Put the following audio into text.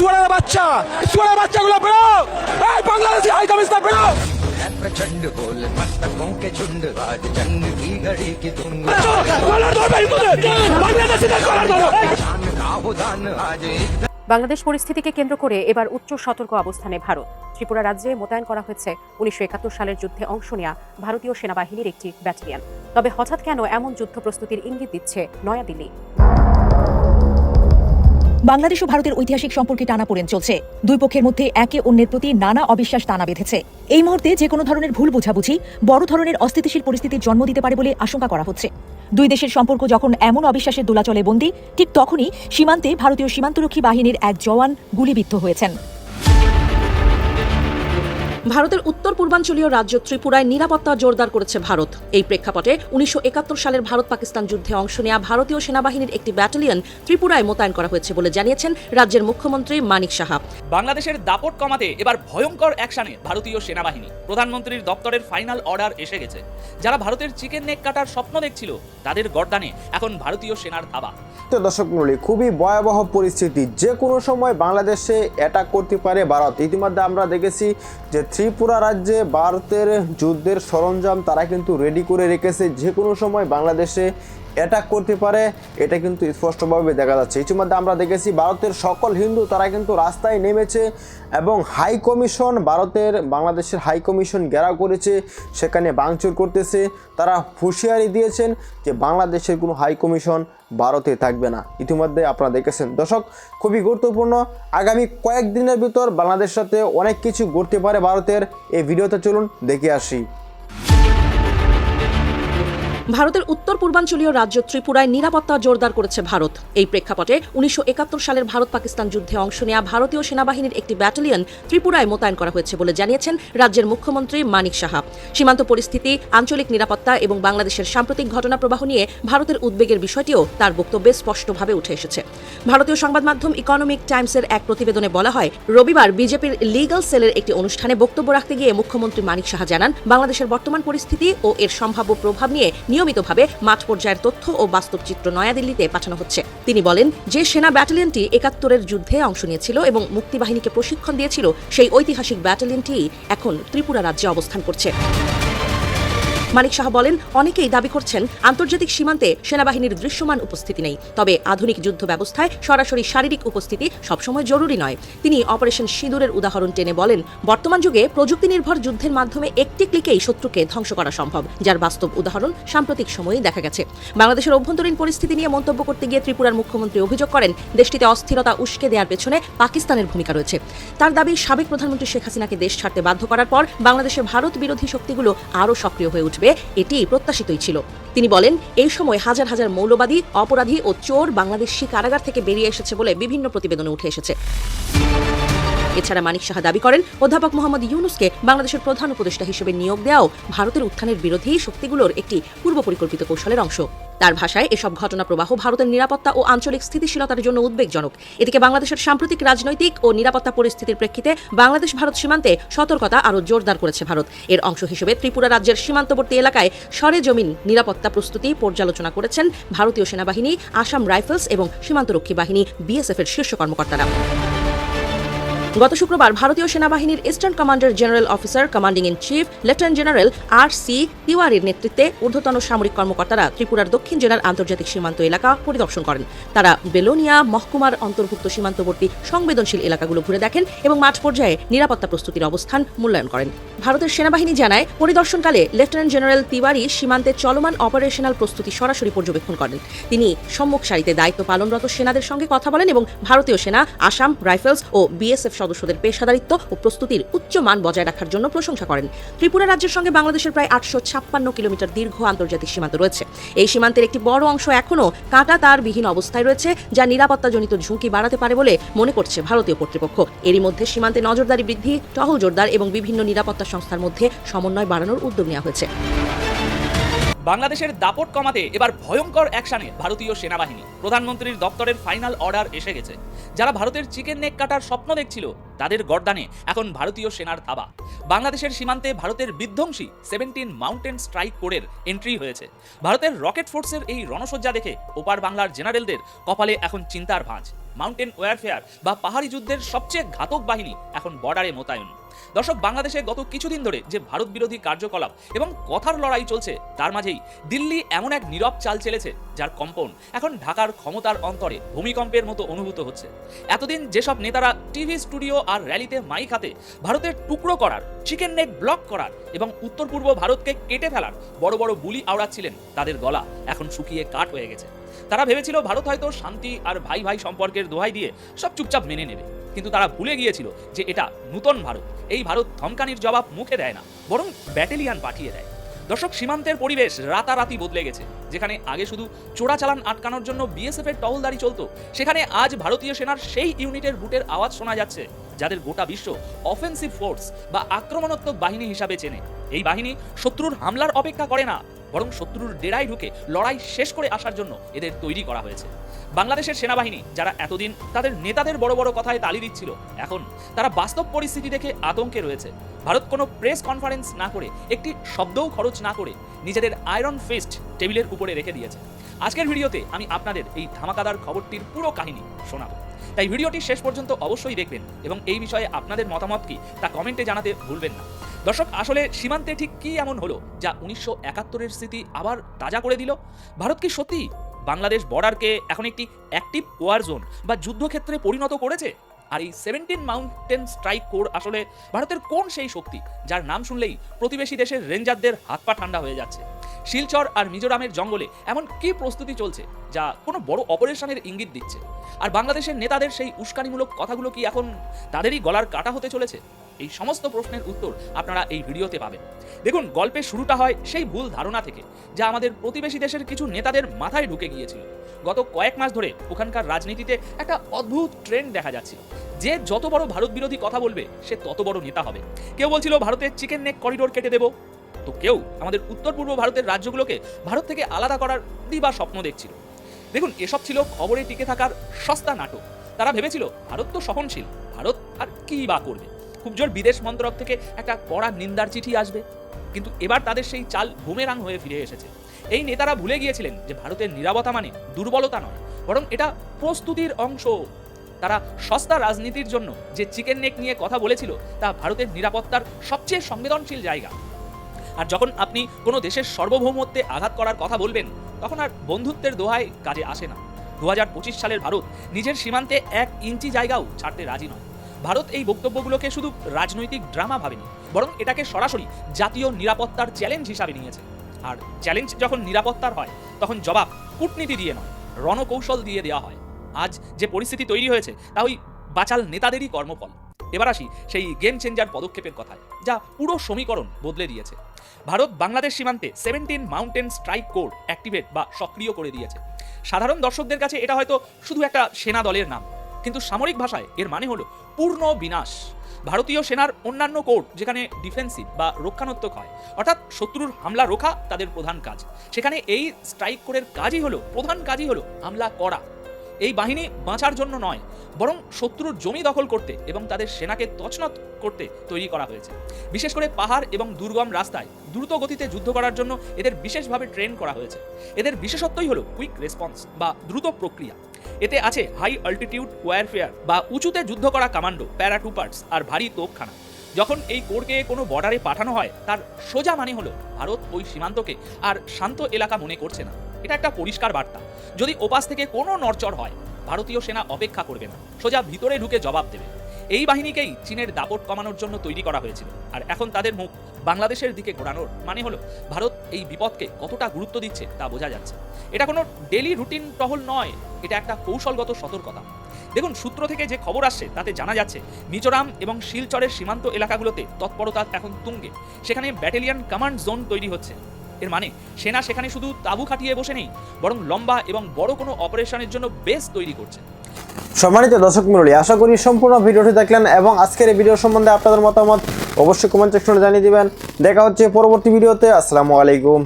সুয়ারের বাচ্চা সুয়ারের বাচ্চাগুলো বেরো এই বাংলাদেশি হাই কমিশনার বেরো प्रचंड बोल मस्तकों के झुंड आज जंग की घड़ी की धुन কলার ধরবে হিন্দুদের বাংলাদেশিদের কলার ধরো जान का उदान आज एक বাংলাদেশ পরিস্থিতিকে কেন্দ্র করে এবার উচ্চ সতর্ক অবস্থানে ভারত ত্রিপুরা রাজ্যে মোতায়েন করা হয়েছে উনিশশো একাত্তর সালের যুদ্ধে অংশ নেওয়া ভারতীয় সেনাবাহিনীর একটি ব্যাটালিয়ন তবে হঠাৎ কেন এমন যুদ্ধ প্রস্তুতির ইঙ্গিত দিচ্ছে নয়াদিল্লি বাংলাদেশ ও ভারতের ঐতিহাসিক সম্পর্কে টানা পড়েন চলছে। দুই পক্ষের মধ্যে একে অন্যের প্রতি নানা অবিশ্বাস টানা বেঁধেছে। এই মুহূর্তে যে কোনো ধরনের ভুল বোঝাবুঝি, বড় ধরনের অস্থিতিশীল পরিস্থিতির জন্ম দিতে পারে বলে আশঙ্কা করা হচ্ছে। দুই দেশের সম্পর্ক যখন এমন অবিশ্বাসের দোলাচলে বন্দী, ঠিক তখনই সীমান্তে ভারতীয় সীমান্তরক্ষী বাহিনীর এক জওয়ান গুলিবিদ্ধ হয়েছেন। ভারতের উত্তর পূর্বাঞ্চলীয় রাজ্য ত্রিপুরায় নিরাপত্তা জোরদার করেছে ভারত। এই প্রেক্ষাপটে উনিশশো একাত্তর সালের ভারত পাকিস্তান যুদ্ধে অংশ নেওয়া ভারতীয় সেনাবাহিনীর একটি ব্যাটালিয়ন ত্রিপুরায় মোতায়েন করা হয়েছে বলে জানিয়েছেন রাজ্যের মুখ্যমন্ত্রী মানিক সাহা। বাংলাদেশের দাপট কমাতে এবার ভয়ঙ্কর অ্যাকশনে ভারতীয় সেনাবাহিনী। প্রধানমন্ত্রীর দপ্তরের ফাইনাল অর্ডার এসে গেছে। যারা ভারতের চিকেন নেক কাটার স্বপ্ন দেখছিল তাদের গর্দানে এখন ভারতীয় সেনার ধাবা। তো দর্শক মন্ডলী খুবই ভয়াবহ পরিস্থিতি। যে কোনো সময় বাংলাদেশে অ্যাটাক করতে পারে ভারত। ইতিমধ্যে আমরা দেখেছি যে ত্রিপুরা রাজ্যে ভারতের যুদ্ধের সরঞ্জাম তারা কিন্তু রেডি করে রেখেছে। যে কোনো সময় বাংলাদেশে অ্যাটাক করতে পারে, এটা কিন্তু স্পষ্টভাবে দেখা যাচ্ছে। ইতিমধ্যে আমরা দেখেছি ভারতের সকল হিন্দু তারা কিন্তু রাস্তায় নেমেছে এবং হাই কমিশন ভারতের, বাংলাদেশের হাই কমিশন ঘেরাও করেছে, সেখানে ভাঙচুর করতেছে। তারা হুঁশিয়ারি দিয়েছেন যে বাংলাদেশের কোনো হাই কমিশন ভারতে থাকবে না। ইতিমধ্যে আপনারা দেখেছেন। দর্শক, খুবই গুরুত্বপূর্ণ। আগামী কয়েকদিনের ভিতর বাংলাদেশের সাথে অনেক কিছু ঘটতে পারে ভারতের। এই ভিডিওতে চলুন, দেখে আসি। ভারতের উত্তর পূর্বাঞ্চলীয় রাজ্য ত্রিপুরায় নিরাপত্তা জোরদার করেছে ভারত। এই প্রেক্ষাপটে উনিশশো সালের ভারত পাকিস্তান যুদ্ধে অংশ নেওয়া ভারতীয় সেনাবাহিনীর একটি ব্যাটালিয়ন ত্রিপুরায় মোতায়েন করা হয়েছে বলে জানিয়েছেন রাজ্যের মুখ্যমন্ত্রী মানিক সাহা। সীমান্ত পরিস্থিতি, আঞ্চলিক নিরাপত্তা এবং বাংলাদেশের সাম্প্রতিক ঘটনা প্রবাহ নিয়ে ভারতের উদ্বেগের বিষয়টিও তার বক্তব্যে স্পষ্টভাবে উঠে এসেছে। ভারতীয় সংবাদ মাধ্যম ইকোনমিক টাইমসের এক প্রতিবেদনে বলা হয়, রবিবার বিজেপির লিগাল সেলের একটি অনুষ্ঠানে বক্তব্য রাখতে গিয়ে মুখ্যমন্ত্রী মানিক সাহা জানান, বাংলাদেশের বর্তমান পরিস্থিতি ও এর সম্ভাব্য প্রভাব নিয়ে নিয়মিতভাবে মাঠ পর্যায়ের তথ্য ও বাস্তব চিত্র নয়াদিল্লিতে পাঠানো হচ্ছে। তিনি বলেন, যে সেনা ব্যাটালিয়নটি একাত্তরের যুদ্ধে অংশ নিয়েছিল এবং মুক্তিবাহিনীকে প্রশিক্ষণ দিয়েছিল, সেই ঐতিহাসিক ব্যাটালিয়নটি এখন ত্রিপুরা রাজ্যে অবস্থান করছে। মানিক শাহ বলেন, অনেকেই দাবি করছেন আন্তর্জাতিক সীমান্তে সেনাবাহিনীর দৃশ্যমান উপস্থিতি নেই। তবে আধুনিক যুদ্ধ ব্যবস্থায় সরাসরি শারীরিক উপস্থিতি সবসময় জরুরি নয়। তিনি অপারেশন সিঁদুরের উদাহরণ টেনে বলেন, বর্তমান যুগে প্রযুক্তি নির্ভর যুদ্ধের মাধ্যমে একটি ক্লিকেই শত্রুকে ধ্বংস করা সম্ভব, যার বাস্তব উদাহরণ সাম্প্রতিক সময়ে দেখা গেছে। বাংলাদেশের অভ্যন্তরীণ পরিস্থিতি নিয়ে মন্তব্য করতে গিয়ে ত্রিপুরার মুখ্যমন্ত্রী অভিযোগ করেন, দেশটিতে অস্থিরতা উস্কে দেওয়ার পেছনে পাকিস্তানের ভূমিকা রয়েছে। তার দাবি, সাবেক প্রধানমন্ত্রী শেখ হাসিনাকে দেশ ছাড়তে বাধ্য করার পর বাংলাদেশে ভারত বিরোধী শক্তিগুলো আরও সক্রিয় হয়ে উঠবে। এটি প্রত্যাশিতই ছিল। তিনি বলেন, এই সময় হাজার হাজার মৌলবাদী, অপরাধী ও চোর বাংলাদেশি কারাগার থেকে বেরিয়ে এসেছে বলে বিভিন্ন প্রতিবেদনে উঠে এসেছে। এছাড়া মানিক সাহা দাবি করেন, অধ্যাপক মোহাম্মদ ইউনুসকে বাংলাদেশের প্রধান উপদেষ্টা হিসেবে নিয়োগ দেওয়াও ভারতের উত্থানের বিরোধী শক্তিগুলোর একটি পূর্ব পরিকল্পিত কৌশলের অংশ। তার ভাষায়, এসব ঘটনা প্রবাহ ভারতের নিরাপত্তা ও আঞ্চলিক স্থিতিশীলতার জন্য উদ্বেগজনক। এদিকে বাংলাদেশের সাম্প্রতিক রাজনৈতিক ও নিরাপত্তা পরিস্থিতির প্রেক্ষিতে বাংলাদেশ ভারত সীমান্তে সতর্কতা আরও জোরদার করেছে ভারত। এর অংশ হিসেবে ত্রিপুরা রাজ্যের সীমান্তবর্তী এলাকায় সরেজমিন নিরাপত্তা প্রস্তুতি পর্যালোচনা করেছেন ভারতীয় সেনাবাহিনী, আসাম রাইফেলস এবং সীমান্তরক্ষী বাহিনী বিএসএফ এর শীর্ষ কর্মকর্তারা। গত শুক্রবার ভারতীয় সেনাবাহিনীর eastern commander general officer commanding in chief lieutenant general R C তিওয়ারির নেতৃত্বে ঊর্ধ্বতন সামরিক কর্মকর্তারা ত্রিপুরার দক্ষিণ জেলার আন্তর্জাতিক সীমান্ত এলাকা পরিদর্শন করেন। তারা বেলোনিয়া, মহকুমার অন্তর্ভুক্ত সীমান্তবর্তী সংবেদনশীল এলাকাগুলো ঘুরে দেখেন এবং মাঠ পর্যায়ে নিরাপত্তা প্রস্তুতির অবস্থান মূল্যায়ন করেন। ভারতের সেনাবাহিনী জানায়, পরিদর্শনকালে লেফটেন্যান্ট জেনারেল তিওয়ারি সীমান্তে চলমান অপারেশনাল প্রস্তুতি সরাসরি পর্যবেক্ষণ করেন। তিনি সম্মুখ সারিতে দায়িত্ব পালনরত সেনাদের সঙ্গে কথা বলেন এবং ভারতীয় সেনা, আসাম, রাইফেলস ও বিএসএফ সদস্যদের পেশাদারিত্ব ও প্রস্তুতির উচ্চ মান বজায় রাখার জন্য প্রশংসা করেন। ত্রিপুরা রাজ্যের সঙ্গে বাংলাদেশের প্রায় আটশো ছাপ্পান্ন কিলোমিটার দীর্ঘ আন্তর্জাতিক সীমান্ত রয়েছে। এই সীমান্তের একটি বড় অংশ এখনও কাঁটা তার বিহীন অবস্থায় রয়েছে, যা নিরাপত্তাজনিত ঝুঁকি বাড়াতে পারে বলে মনে করছে ভারতীয় কর্তৃপক্ষ। এরই মধ্যে সীমান্তে নজরদারি বৃদ্ধি, টহল জোরদার এবং বিভিন্ন নিরাপত্তা সংস্থার মধ্যে সমন্বয় বাড়ানোর উদ্যোগ নেওয়া হয়েছে। বাংলাদেশের দাপট কমাতে এবার ভয়ঙ্কর অ্যাকশানে ভারতীয় সেনাবাহিনী। প্রধানমন্ত্রীর দপ্তরের ফাইনাল অর্ডার এসে গেছে। যারা ভারতের চিকেন নেক কাটার স্বপ্ন দেখছিল, তাদের গর্দানে এখন ভারতীয় সেনার ধাবা বাংলাদেশের সীমান্তে ভারতের বিধ্বংসী সেভেন্টিন মাউন্টেন স্ট্রাইক কোরের এন্ট্রি হয়েছে। ভারতের রকেট ফোর্সের এই রণসজ্জা দেখে ওপার বাংলার জেনারেলদের কপালে এখন চিন্তার ভাঁজ। মাউন্টেন ওয়ারফেয়ার বা পাহাড়ি যুদ্ধের সবচেয়ে ঘাতক বাহিনী এখন বর্ডারে মোতায়েন। দর্শক, বাংলাদেশে গত কিছুদিন ধরে যে ভারত বিরোধী কার্যকলাপ এবং কথার লড়াই চলছে, তার মাঝেই দিল্লি এমন এক নীরব চাল চেলেছে যার কম্পন এখন ঢাকার ক্ষমতার অন্তরে ভূমিকম্পের মতো অনুভূত হচ্ছে। এতদিন যেসব নেতারা টিভি স্টুডিও আর র্যালিতে মাইক হাতে ভারতের টুকরো করার, চিকেন নেক ব্লক করার এবং উত্তর পূর্ব ভারতকে কেটে ফেলার বড় বড় বুলি আওড়াচ্ছিলেন, তাদের গলা এখন শুকিয়ে কাঠ হয়ে গেছে। তারা ভেবেছিল ভারত হয়তো শান্তি আর ভাই ভাই সম্পর্কের দোহাই দিয়ে সব চুপচাপ মেনে নেবে। কিন্তু তারা ভুলে গিয়েছিল যে এটা নূতন ভারত। এই ভারত ধমকানির জবাব মুখে দেয় না, বরং ব্যাটালিয়ান পাঠিয়ে দেয়। দর্শক, সীমান্তের পরিবেশ রাতারাতি বদলে গেছে, যেখানে আগে শুধু চোরাচালান আটকানোর জন্য বিএসএফ এর টহলদারি চলতো, সেখানে আজ ভারতীয় সেনার সেই ইউনিটের বুটের আওয়াজ শোনা যাচ্ছে, যাদের গোটা বিশ্ব অফেন্সিভ ফোর্স বা আক্রমণাত্মক বাহিনী হিসাবে চেনে। এই বাহিনী শত্রুর হামলার অপেক্ষা করে না। বরং শত্রুর ডেরায় ঢুকে লড়াই শেষ করে আসার জন্য এদের তৈরি করা হয়েছে। বাংলাদেশের সেনাবাহিনী যারা এতদিন তাদের নেতাদের বড় বড় কথায় তালি দিচ্ছিল, এখন তারা বাস্তব পরিস্থিতি দেখে আতঙ্কে রয়েছে। ভারত কোনো প্রেস কনফারেন্স না করে, একটি শব্দও খরচ না করে নিজেদের আয়রন ফেস্ট টেবিলের উপরে রেখে দিয়েছে। আজকের ভিডিওতে আমি আপনাদের এই ধামাকাদার খবরটির পুরো কাহিনী শোনাবো। তাই ভিডিওটি শেষ পর্যন্ত অবশ্যই দেখবেন এবং এই বিষয়ে আপনাদের মতামত কি তা কমেন্টে জানাতে ভুলবেন না। দর্শক, আসলে সীমান্তে ঠিক কি এমন হলো যা উনিশশো একাত্তরের স্মৃতি আবার তাজা করে দিল? ভারত কি সত্যি বাংলাদেশ বর্ডারকে এখন একটি অ্যাক্টিভ ওয়ার জোন বা যুদ্ধক্ষেত্রে পরিণত করেছে? আর এই সেভেন্টিন মাউন্টেন স্ট্রাইক কোর আসলে ভারতের কোন সেই শক্তি, যার নাম শুনলেই প্রতিবেশী দেশের রেঞ্জারদের হাত পা ঠান্ডা হয়ে যাচ্ছে? শিলচর আর মিজোরামের জঙ্গলে এমন কি প্রস্তুতি চলছে যা কোনো বড় অপারেশনের ইঙ্গিত দিচ্ছে? আর বাংলাদেশের নেতাদের সেই উস্কানিমূলক কথাগুলো কি এখন তাদেরই গলার কাটা হতে চলেছে? এই সমস্ত প্রশ্নের উত্তর আপনারা এই ভিডিওতে পাবেন। দেখুন, গল্পের শুরুটা হয় সেই ভুল ধারণা থেকে, যা আমাদের প্রতিবেশী দেশের কিছু নেতাদের মাথায় ঢুকে গিয়েছিল। গত কয়েক মাস ধরে ওখানকার রাজনীতিতে একটা অদ্ভুত ট্রেন্ড দেখা যাচ্ছিল যে যত বড় ভারত বিরোধী কথা বলবে, সে তত বড় নেতা হবে। কেউ বলছিল, ভারতের চিকেন নেক করিডোর কেটে দেবো। তো কেউ আমাদের উত্তর পূর্ব ভারতের রাজ্যগুলোকে ভারত থেকে আলাদা করার দিবা স্বপ্ন দেখছিল। দেখুন, এসব ছিল খবরে টিকে থাকার সস্তা নাটক। তারা ভেবেছিল, ভারত তো সহনশীল, ভারত আর কি বা করবে? খুব জোর বিদেশ মন্ত্রক থেকে একটা কড়া নিন্দার চিঠি আসবে। কিন্তু এবার তাদের সেই চাল বুমেরাং হয়ে ফিরে এসেছে। এই নেতারা ভুলে গিয়েছিলেন যে ভারতের নিরাপত্তা মানে দুর্বলতা নয়, বরং এটা প্রস্তুতির অংশ। তারা সস্তা রাজনীতির জন্য যে চিকেন নেক নিয়ে কথা বলেছিল, তা ভারতের নিরাপত্তার সবচেয়ে সংবেদনশীল জায়গা। আর যখন আপনি কোনো দেশের সার্বভৌমত্বে আঘাত করার কথা বলবেন, তখন আর বন্ধুত্বের দোহাই কাজে আসে না। দু হাজার পঁচিশ সালের ভারত নিজের সীমান্তে এক ইঞ্চি জায়গাও ছাড়তে রাজি নয়। ভারত এই বক্তব্যগুলোকে শুধু রাজনৈতিক ড্রামা ভাবেনি, বরং এটাকে সরাসরি জাতীয় নিরাপত্তার চ্যালেঞ্জ হিসাবে নিয়েছে। আর চ্যালেঞ্জ যখন নিরাপত্তার হয়, তখন জবাব কূটনীতি দিয়ে নয়, রণকৌশল দিয়ে দেওয়া হয়। আজ যে পরিস্থিতি তৈরি হয়েছে, তা ওই বাচাল নেতাদেরই কর্মফল। এবার আসি সেই গেম চেঞ্জার পদক্ষেপের কথায়, যা পুরো সমীকরণ বদলে দিয়েছে। ভারত বাংলাদেশ সীমান্তে সেভেন্টিন মাউন্টেন স্ট্রাইক কোড অ্যাক্টিভেট বা সক্রিয় করে দিয়েছে। সাধারণ দর্শকদের কাছে এটা হয়তো শুধু একটা সেনা দলের নাম, কিন্তু সামরিক ভাষায় এর মানে হলো পূর্ণ বিনাশ। ভারতীয় সেনার অন্যান্য কোর্ট যেখানে ডিফেন্সিভ বা রক্ষাত্মক হয়, অর্থাৎ শত্রুর হামলা রোখা তাদের প্রধান কাজ। সেখানে এই স্ট্রাইক কোরের কাজই হলো, প্রধান কাজই হলো হামলা করা। এই বাহিনী বাঁচার জন্য নয় বরং শত্রুর জমি দখল করতে এবং তাদের সেনাকে তছনত করতে তৈরি করা হয়েছে। বিশেষ করে পাহাড় এবং দুর্গম রাস্তায় দ্রুত গতিতে যুদ্ধ করার জন্য এদের বিশেষভাবে ট্রেন করা হয়েছে। এদের বিশেষত্বই হলো কুইক রেসপন্স বা দ্রুত প্রক্রিয়া। এতে আছে হাই অল্টিটিউড ওয়ারফেয়ার বা উঁচুতে যুদ্ধ করা কমান্ডো, প্যারাটুপার্টস আর ভারী তোপখানা। যখন এই কোরকে কোনো বর্ডারে পাঠানো হয়, তার সোজা মানে হলো ভারত ওই সীমান্তকে আর শান্ত এলাকা মনে করছে না। এটা একটা পরিষ্কার বার্তা। যদি ওপাশ থেকে কোনো নড়চড় হয় ভারতীয় সেনা অপেক্ষা করবে না। সোজা ভিতরে ঢুকে জবাব দেবে। এই বাহিনীকেই চীনের দাপট কমানোর জন্য তৈরি করা হয়েছিল। আর এখন তাদের মুখ বাংলাদেশের দিকে ঘোরানোর মানে হলো, ভারত এই বিপদকে কতটা গুরুত্ব দিচ্ছে তা বোঝা যাচ্ছে। এটা কোনো ডেলি রুটিন টহল নয়, এটা একটা কৌশলগত সতর্কতা। দেখুন, সূত্র থেকে যে খবর আসছে, তাতে জানা যাচ্ছে, মিজোরাম এবং শিলচরের সীমান্ত এলাকাগুলোতে তৎপরতা এখন তুঙ্গে। সেখানে ব্যাটালিয়ন কমান্ড জোন তৈরি হচ্ছে। এর মানে সেনা সেখানে শুধু তাবু খাটিয়ে বসে নেই, বরং লম্বা এবং বড় কোনো অপারেশনের জন্য বেস তৈরি করছে। সম্মানিত দর্শক মন্ডলী আশা করি সম্পূর্ণ ভিডিওটি দেখলেন এবং আজকের এই ভিডিও সম্বন্ধে আপনাদের মতামত অবশ্যই কমেন্ট সেকশনে জানিয়ে দিবেন। দেখা হচ্ছে পরবর্তী ভিডিওতে, আসসালামু আলাইকুম।